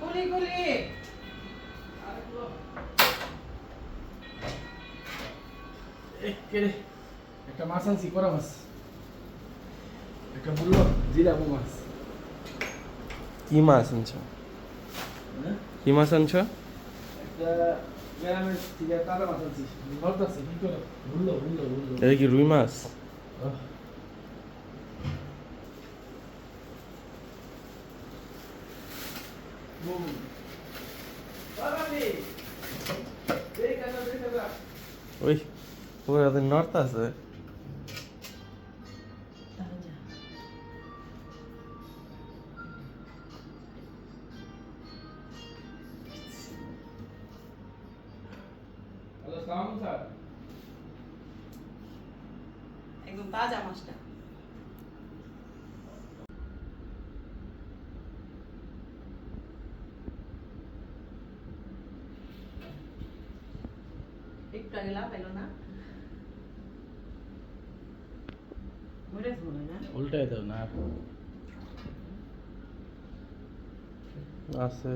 গুলি গুলি। একটা মাছ আনছি করা মাছ। একটা বলল জিরাবো মাছ। কি মাছ আনছো? হ্যাঁ? কি মাছ আনছো? এটা কি রুই মাছ আহ। বুম। বাবাজি! দেখা যা, দেখা যা। ওই ওই ওদের নর্থ আছে। একদম তাজা মাছটা। মরে মনে না উল্টাই দাও না আছে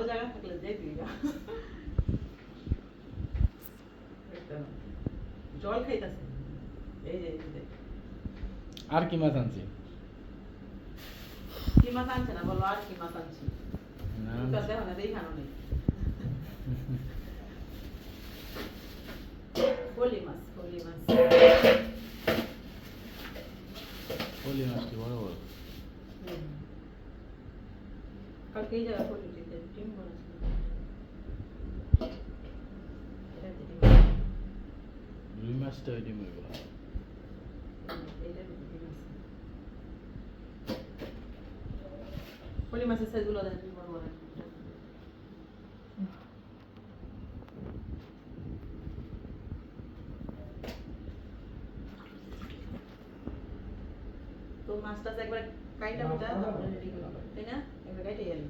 বড় জায়গা থাকলে না জল খাইতেছে এই যে আর কি মাছ আনছি কি মাছ আনছে না বলো আর কি মাছ আনছি দেখো না দেখানো নেই মাছ মাছ পলি মাছটি বড় বড় হুম। কালকে এই জায়গা দিতে ডিম বানাচ্ছিল এটা দিতে মাছের সাইজগুলো বড় বড় তো মাছটা একবার কাইটা বুটা তারপরে রেডি করবে তাই না একবার কাইটে গেল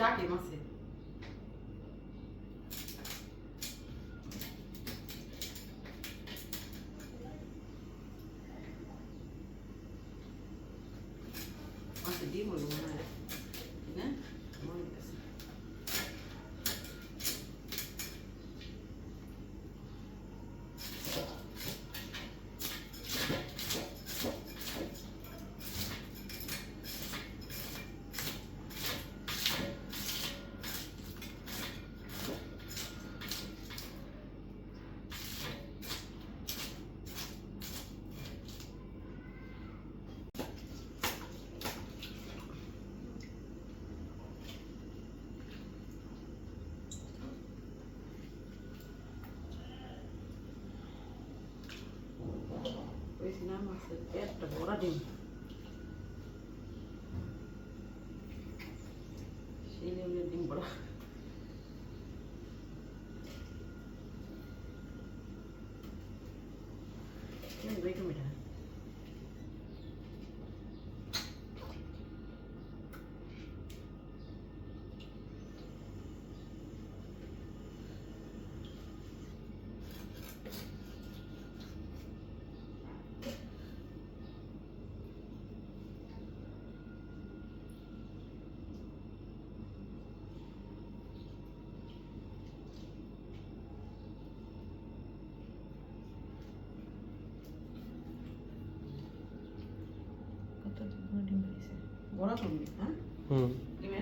ডাকে মাছে ডিম হইব মনে হয় তাই না মনে হইতেছে ওই সিনেমা মাছের একটা বড় ডিম। সেই লেভেলের ডিম বড় দুই টমেটো কত ডিম বেরিয়েছে বড় তুমি হ্যাঁ হুম ইয়ে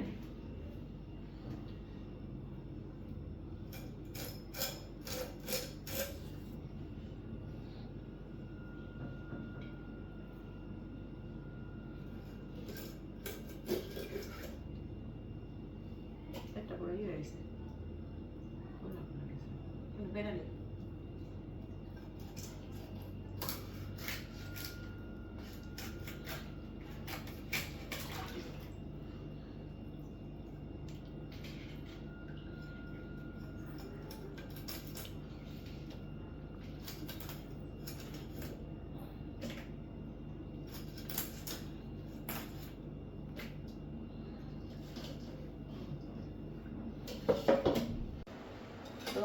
তো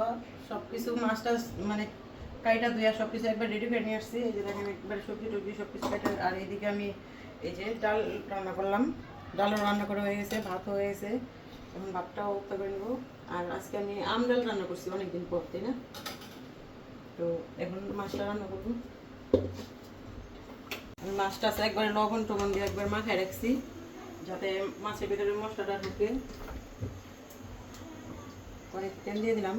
সব কিছু মাছটা মানে কাইটা ধুয়া সব কিছু একবার রেডি করে নিয়ে আসছি। এই যে দেখেন, একবারে সবজি টবজি সব কিছু কাটা আর এইদিকে আমি এই যে ডাল রান্না করলাম। ডালও রান্না করা হয়ে গেছে, ভাত হয়ে গেছে। এখন ভাতটাও উত্তর করে নেব। আর আজকে আমি আম ডাল রান্না করছি অনেকদিন পর, তাই না? তো এখন মাছটা রান্না করব। আমি মাছটা একবার লবণ টবণ দিয়ে একবার মাখায় রাখছি, যাতে মাছের ভিতরে মশলাটা ঢুকে। পরে তেল দিয়ে দিলাম।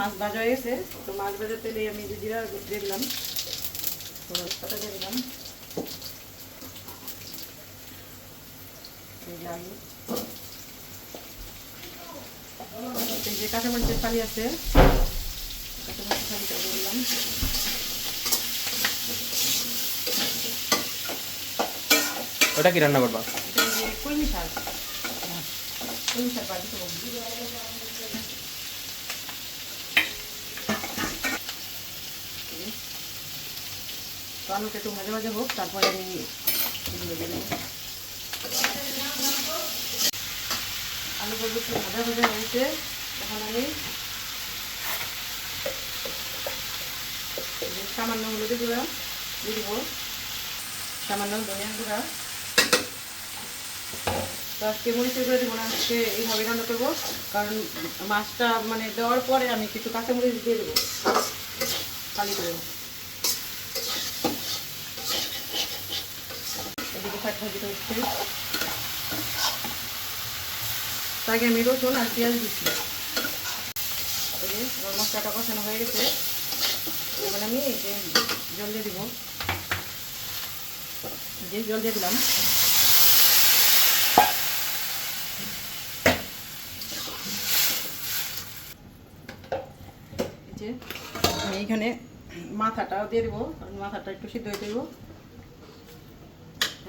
মাছ ভাজা হয়ে গেছে তো মাছ ভাজার তেলে আমি যে জিরা দিয়ে দিলাম পাতা দিয়ে দিলাম। যে যে কাঁচামরিচের ফালি আছে কাঁচামরিচের ফালিটা দিয়ে দিলাম। ওটা কি রান্না করবা? কলমি শাক। কলমি শাক বাজি তো আলুটা একটু ভাজা ভাজা হোক, তারপরে আমি আলু বলব একটু ভাজা ভাজা হয়েছে, এখন আমি সামান্য হলুদ গুঁড়া দিয়ে দেবো। সামান্য ধনিয়া গুঁড়া। তো আজকে মরিচের গুঁড়ো দেবো না, আজকে এইভাবে রান্না করব, কারণ মাছটা মানে দেওয়ার পরে আমি কিছু কাঁচামরিচ দিয়ে দেবো। খালি করে এদিকে শাক ভাজিটা হচ্ছে আগে আমি রসুন আর পেঁয়াজ দিচ্ছি। মশলাটা কষানো হয়ে গেছে। এবার আমি যে জল দিয়ে দিব। যে জল দিয়ে দিলাম। আমি এইখানে মাথাটাও দিয়ে দেবো। মাথাটা একটু সিদ্ধ হয়ে দেবো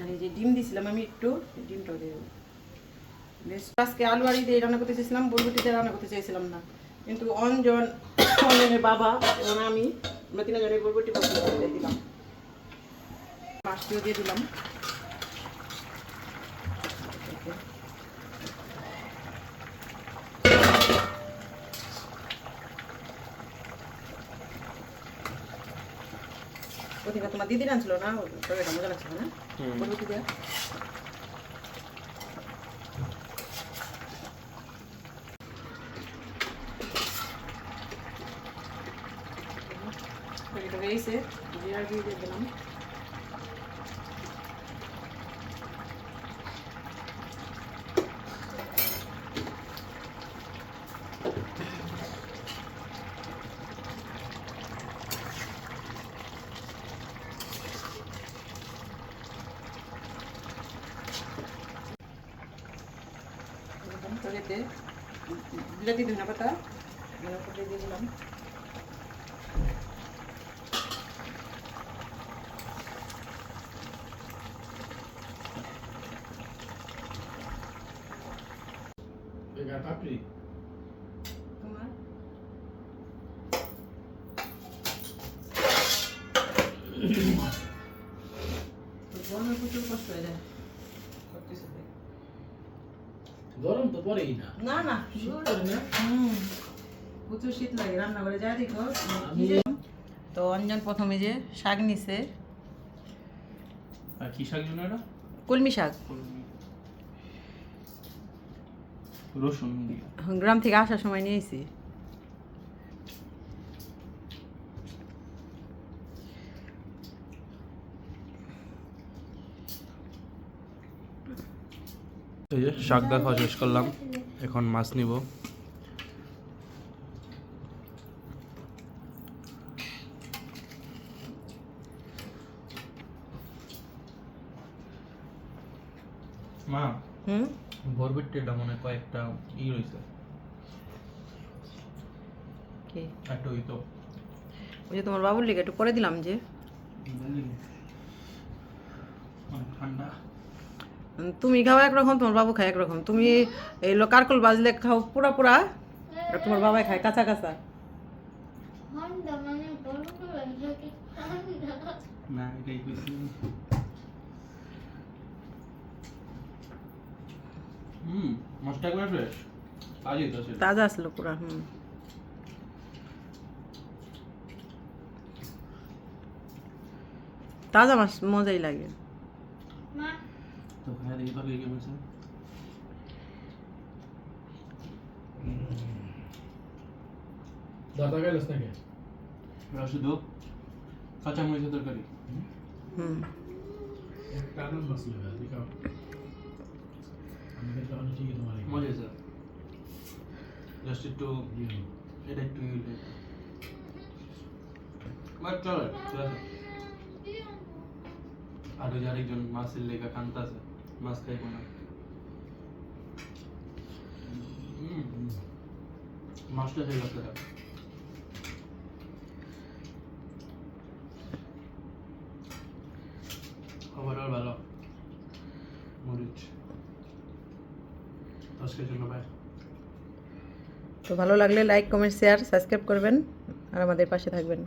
আর এই যে ডিম দিয়েছিলাম আমি একটু ডিমটাও দিয়ে দেবো। বেশ, আজকে আলু আড়ি দিয়ে রান্না করতে চেয়েছিলাম বরবটি দিয়ে রান্না করতে চেয়েছিলাম না। কিন্তু অঞ্জন, অঞ্জনের বাবা এবং আমি, আমরা তিনজনের বরবটি করে দিলাম। মাছটিও দিয়ে দিলাম। ওদিকে তোমার দিদি আনছিল না? তরকারিটা মজা লাগছিল না? হয়ে গেছে জিরা দিয়ে দিলাম। এরকম তরকারিতে বিলাতি ধনে পাতা এর উপরে দিয়ে দিলাম এটা পাপড়ি তোমার গরমে প্রচুর কষ্ট হয়ে যায় সবকিছুতে। গরম তো পরেই না। না না শীত করে না? হুম। প্রচুর শীত লাগে রান্না করে যাই দেখো। তো অঞ্জন প্রথমে যে শাক নিছে। আর কি শাক জন্য এটা? কলমি শাক। রসুন গ্রাম থেকে আসার সময় নিয়েছি। এই যে শাক দেখা শেষ করলাম। এখন মাছ নিব। মা হুম? বরবিটটা মনে হয় কয়েকটা ই রয়েছে। কি? একটা ওই তো। ওই যে তোমার বাবুর লিগে একটু করে দিলাম যে। তুমি খাও একরকম তোমার বাবু খায় একরকম। তুমি এই লো কারকল বাজলে খাও পুরা পুরা তোমার বাবাই খায় কাঁচা কাঁচা। তাজা আসলো পুরা হুম। তাজা মাছ মজাই লাগে। তো খাই দেখি তো কে বলছে দাদা গেলস নাকি ওরা শুধু কাঁচামরিচের তরকারি হুম একটা আনন্দ ছিল দেখাও আমি কিন্তু অনেক ঠিকই তোমার মজা আছে জাস্ট একটু এটা একটু ইউলে বাট চলে ঠিক আছে আর ওই যে আরেকজন মাছের লেগা কান্তা আছে মাছ খাইবো না। মাছটা ওভারঅল ভালো? মরিচ। আজকের জন্য তো ভালো লাগলে লাইক কমেন্ট শেয়ার সাবস্ক্রাইব করবেন আর আমাদের পাশে থাকবেন।